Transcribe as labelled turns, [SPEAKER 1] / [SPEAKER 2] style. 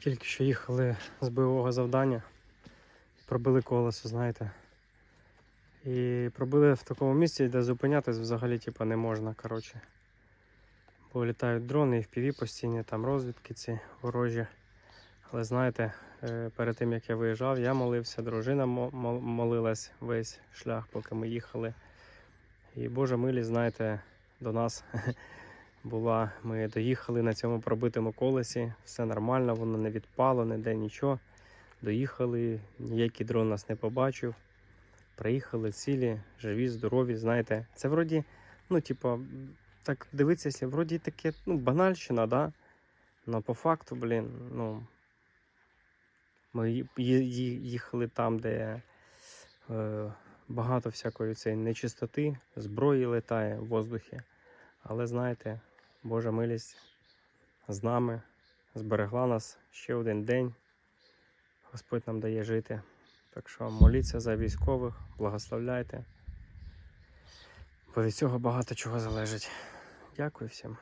[SPEAKER 1] Тільки що їхали з бойового завдання, пробили колесо, знаєте. І пробили в такому місці, де зупинятись взагалі типу, не можна. коротше. Бо літають дрони і впіві постійні, там розвідки ці ворожі. Але знаєте, е, перед тим як я виїжджав, я молився, дружина мо- мо- молилась весь шлях, поки ми їхали. І Божа милість, знаєте, до нас була. Ми доїхали на цьому пробитому колесі, все нормально, воно не відпало, ніде нічого. Доїхали, ніякий дрон нас не побачив. Приїхали цілі, живі, здорові, знаєте. Це вроді, ну, типа, так дивитися, вроді таке, ну, банальщина, да? Но по факту, блін, ну. Ми їхали там, де е, багато всякої цієї нечистоти, зброї летає в воздухі. Але знаєте, Божа милість з нами зберегла нас ще один день. Господь нам дає жити. Так що моліться за військових, благословляйте. Бо від цього багато чого залежить. Дякую всім.